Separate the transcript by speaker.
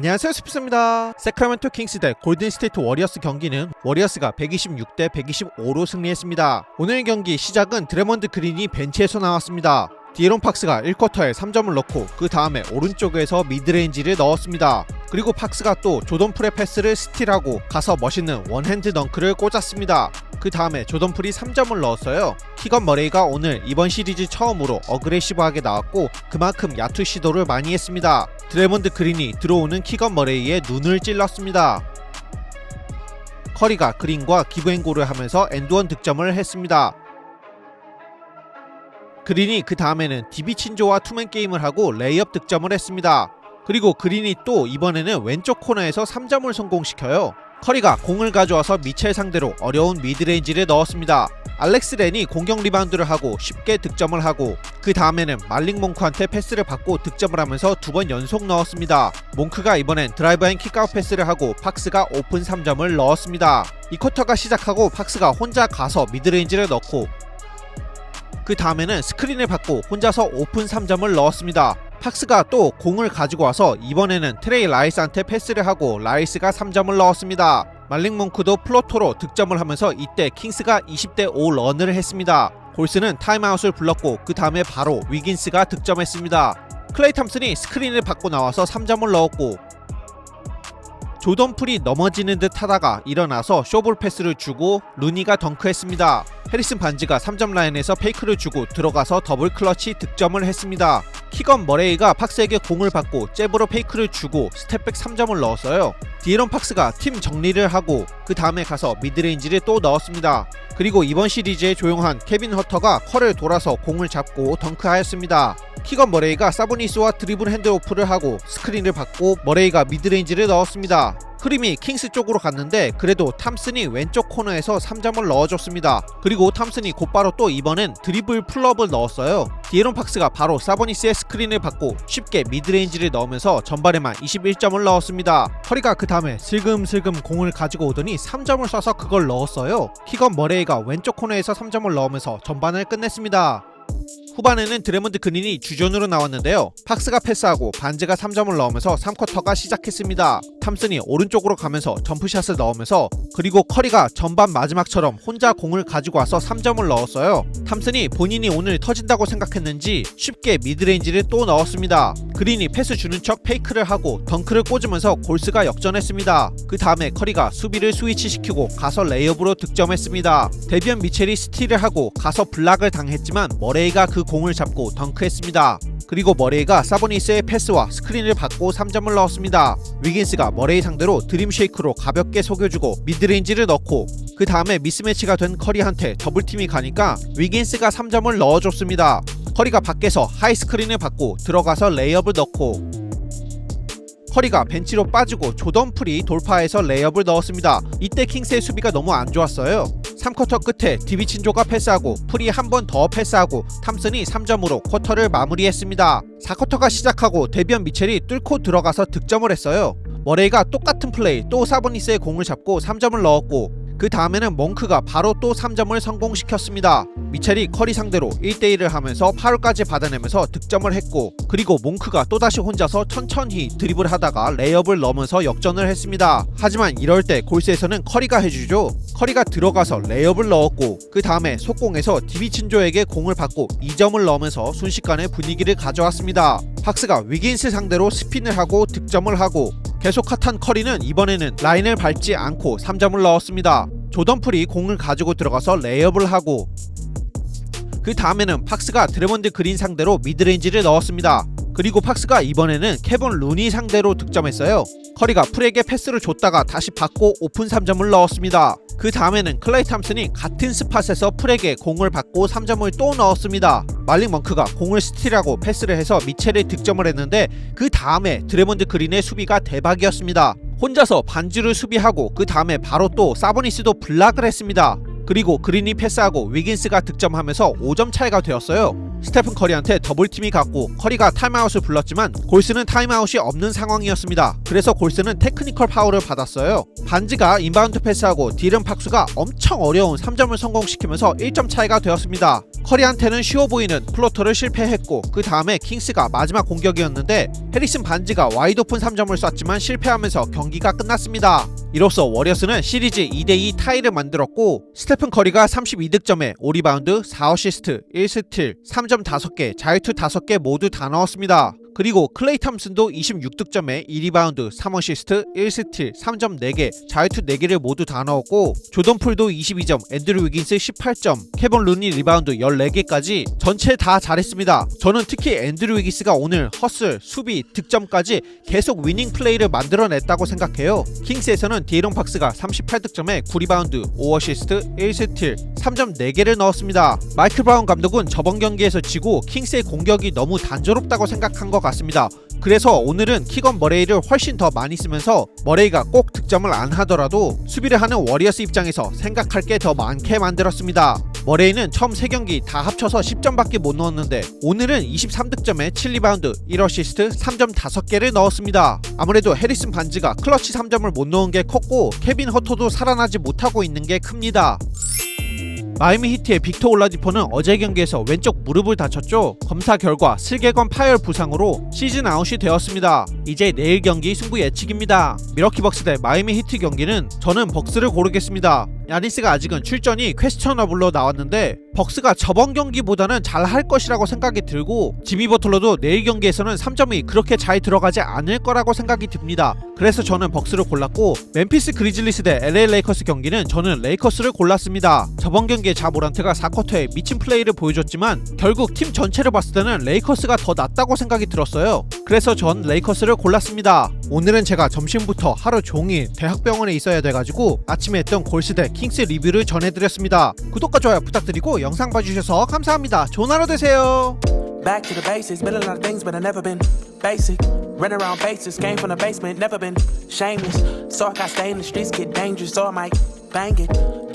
Speaker 1: 안녕하세요 스피스입니다. 세크라멘토 킹스 대 골든스테이트 워리어스 경기는 워리어스가 126대 125로 승리했습니다. 오늘 경기 시작은 드레먼드 그린이 벤치에서 나왔습니다. 디에론 팍스가 1쿼터에 3점을 넣고 그 다음에 오른쪽에서 미드레인지를 넣었습니다. 그리고 팍스가 또 조던 풀의 패스를 스틸하고 가서 멋있는 원핸드 덩크를 꽂았습니다. 그 다음에 조던 풀이 3점을 넣었어요. 키건 머레이가 오늘 이번 시리즈 처음으로 어그레시브하게 나왔고 그만큼 야투 시도를 많이 했습니다. 드레몬드 그린이 들어오는 키건 머레이의 눈을 찔렀습니다. 커리가 그린과 기브앤고를 하면서 엔드원 득점을 했습니다. 그린이 그 다음에는 디비 친조와 투맨 게임을 하고 레이업 득점을 했습니다. 그리고 그린이 또 이번에는 왼쪽 코너에서 3점을 성공시켜요. 커리가 공을 가져와서 미첼 상대로 어려운 미드레인지를 넣었습니다. 알렉스 렌이 공격 리바운드를 하고 쉽게 득점을 하고 그 다음에는 말링 몽크한테 패스를 받고 득점을 하면서 두 번 연속 넣었습니다. 몽크가 이번엔 드라이브 앤 킥아웃 패스를 하고 팍스가 오픈 3점을 넣었습니다. 이 쿼터가 시작하고 팍스가 혼자 가서 미드레인지를 넣고 그 다음에는 스크린을 받고 혼자서 오픈 3점을 넣었습니다. 팍스가 또 공을 가지고 와서 이번에는 트레이 라이스한테 패스를 하고 라이스가 3점을 넣었습니다. 말링 몽크도 플로토로 득점을 하면서 이때 킹스가 20대 5 런을 했습니다. 골스는 타임아웃을 불렀고 그 다음에 바로 위긴스가 득점했습니다. 클레이 탐슨이 스크린을 받고 나와서 3점을 넣었고 조던 풀이 넘어지는 듯 하다가 일어나서 쇼볼 패스를 주고 루니가 덩크했습니다. 해리슨 반지가 3점 라인에서 페이크를 주고 들어가서 더블 클러치 득점을 했습니다. 키건 머레이가 팍스에게 공을 받고 잽으로 페이크를 주고 스텝백 3점을 넣었어요. 디에런 팍스가 팀 정리를 하고 그 다음에 가서 미드레인지를 또 넣었습니다. 그리고 이번 시리즈에 조용한 케빈 허터가 컬을 돌아서 공을 잡고 덩크하였습니다. 키건 머레이가 사보니스와 드리블 핸드오프를 하고 스크린을 받고 머레이가 미드레인지를 넣었습니다. 흐림이 킹스 쪽으로 갔는데 그래도 탐슨이 왼쪽 코너에서 3점을 넣어줬습니다. 그리고 탐슨이 곧바로 또 이번엔 드리블 풀업을 넣었어요. 디에론 팍스가 바로 사보니스의 스크린을 받고 쉽게 미드레인지를 넣으면서 전반에만 21점을 넣었습니다. 커리가 그 다음에 슬금슬금 공을 가지고 오더니 3점을 쏴서 그걸 넣었어요. 키건 머레이가 왼쪽 코너에서 3점을 넣으면서 전반을 끝냈습니다. 후반에는 드레몬드 그린이 주전으로 나왔는데요. 팍스가 패스하고 반즈가 3점을 넣으면서 3쿼터가 시작했습니다. 탐슨이 오른쪽으로 가면서 점프샷을 넣으면서 그리고 커리가 전반 마지막처럼 혼자 공을 가지고 와서 3점을 넣었어요. 탐슨이 본인이 오늘 터진다고 생각했는지 쉽게 미드레인지를 또 넣었습니다. 그린이 패스 주는 척 페이크를 하고 덩크를 꽂으면서 골스가 역전했습니다. 그 다음에 커리가 수비를 스위치시키고 가서 레이업으로 득점했습니다. 데비언 미첼이 스틸을 하고 가서 블락을 당했지만 머레이가 그 공을 잡고 덩크했습니다. 그리고 머레이가 사보니스의 패스와 스크린을 받고 3점을 넣었습니다. 위긴스가 머레이 상대로 드림 쉐이크로 가볍게 속여주고 미드레인지를 넣고 그 다음에 미스매치가 된 커리한테 더블팀이 가니까 위긴스가 3점을 넣어줬습니다. 커리가 밖에서 하이 스크린을 받고 들어가서 레이업을 넣고 커리가 벤치로 빠지고 조던 풀이 돌파해서 레이업을 넣었습니다. 이때 킹스의 수비가 너무 안 좋았어요. 3쿼터 끝에 디비 친조가 패스하고 풀이 한 번 더 패스하고 탐슨이 3점으로 쿼터를 마무리했습니다. 4쿼터가 시작하고 데비언 미첼이 뚫고 들어가서 득점을 했어요. 머레이가 똑같은 플레이 또 사보니스의 공을 잡고 3점을 넣었고 그 다음에는 몽크가 바로 또 3점을 성공시켰습니다. 미첼이 커리 상대로 1대1을 하면서 파울까지 받아내면서 득점을 했고 그리고 몽크가 또다시 혼자서 천천히 드리블 하다가 레이업을 넣으면서 역전을 했습니다. 하지만 이럴 때 골스에서는 커리가 해주죠. 커리가 들어가서 레이업을 넣었고 그 다음에 속공에서 디비친조에게 공을 받고 2점을 넣으면서 순식간에 분위기를 가져왔습니다. 팍스가 위긴스 상대로 스핀을 하고 득점을 하고 계속 핫한 커리는 이번에는 라인을 밟지 않고 3점을 넣었습니다. 조던풀이 공을 가지고 들어가서 레이업을 하고 그 다음에는 팍스가 드레먼드 그린 상대로 미드레인지를 넣었습니다. 그리고 팍스가 이번에는 케본 루니 상대로 득점했어요. 커리가 풀에게 패스를 줬다가 다시 받고 오픈 3점을 넣었습니다. 그 다음에는 클레이 탐슨이 같은 스팟에서 풀에게 공을 받고 3점을 또 넣었습니다. 말링 멍크가 공을 스틸하고 패스를 해서 미첼의 득점을 했는데 그 다음에 드레몬드 그린의 수비가 대박이었습니다. 혼자서 반주를 수비하고 그 다음에 바로 또 사보니스도 블락을 했습니다. 그리고 그린이 패스하고 위긴스가 득점하면서 5점 차이가 되었어요. 스테픈 커리한테 더블팀이 갔고 커리가 타임아웃을 불렀지만 골스는 타임아웃이 없는 상황이었습니다. 그래서 골스는 테크니컬 파울을 받았어요. 반지가 인바운드 패스하고 딜은 팍수가 엄청 어려운 3점을 성공시키면서 1점 차이가 되었습니다. 커리한테는 쉬워 보이는 플로터를 실패했고 그 다음에 킹스가 마지막 공격이었는데 해리슨 반지가 와이드 오픈 3점을 쐈지만 실패하면서 경기가 끝났습니다. 이로써 워리어스는 시리즈 2대2 타이를 만들었고 스테픈 커리가 32득점에 5리바운드, 4어시스트, 1스틸, 3점 5개, 자유투 5개 모두 다 넣었습니다. 그리고 클레이 탐슨도 26득점에 2리바운드, 3어시스트, 1스틸, 3점 4개, 자유투 4개를 모두 다 넣었고 조던 풀도 22점, 앤드류 위긴스 18점, 케본 루니 리바운드 14개까지 전체 다 잘했습니다. 저는 특히 앤드류 위긴스가 오늘 허슬, 수비, 득점까지 계속 위닝 플레이를 만들어냈다고 생각해요. 킹스에서는 디에론 박스가 38득점에 9리바운드, 5어시스트, 1스틸, 3점 4개를 넣었습니다. 마이클 브라운 감독은 저번 경기에서 지고 킹스의 공격이 너무 단조롭다고 생각한 것 같습니다. 그래서 오늘은 키건 머레이를 훨씬 더 많이 쓰면서 머레이가 꼭 득점을 안 하더라도 수비를 하는 워리어스 입장에서 생각할 게 더 많게 만들었습니다. 머레이는 처음 3경기 다 합쳐서 10점밖에 못 넣었는데 오늘은 23득점에 7리바운드, 1어시스트, 3점 5개를 넣었습니다. 아무래도 해리슨 반지가 클러치 3점을 못 넣은 게 컸고 케빈 허터도 살아나지 못하고 있는 게 큽니다. 마이미 히트의 빅터 올라디포는 어제 경기에서 왼쪽 무릎을 다쳤죠. 검사 결과 슬개건 파열 부상으로 시즌 아웃이 되었습니다. 이제 내일 경기 승부 예측입니다. 미러키 벅스 대 마이미 히트 경기는 저는 벅스를 고르겠습니다. 야니스가 아직은 출전이 퀘스천어블로 나왔는데 벅스가 저번 경기보다는 잘 할 것이라고 생각이 들고 지미 버틀러도 내일 경기에서는 3점이 그렇게 잘 들어가지 않을 거라고 생각이 듭니다. 그래서 저는 벅스를 골랐고 멤피스 그리즐리스 대 LA 레이커스 경기는 저는 레이커스를 골랐습니다. 저번 경기에 자모란트가 4쿼터에 미친 플레이를 보여줬지만 결국 팀 전체를 봤을 때는 레이커스가 더 낫다고 생각이 들었어요. 그래서 전 레이커스를 골랐습니다. 오늘은 제가 점심부터 하루 종일 대학병원에 있어야 돼가지고 아침에 했던 골스 대 킹스 리뷰를 전해드렸습니다. 구독과 좋아요 부탁드리고 영 상 봐주셔서 감사합니다. 좋은 하루 되세요.
Speaker 2: Back to the basics, been a lot of things, but I never been basic. Run around bases, came from the basement, never been shameless. So I got stay in the streets, get dangerous, so I might bang it.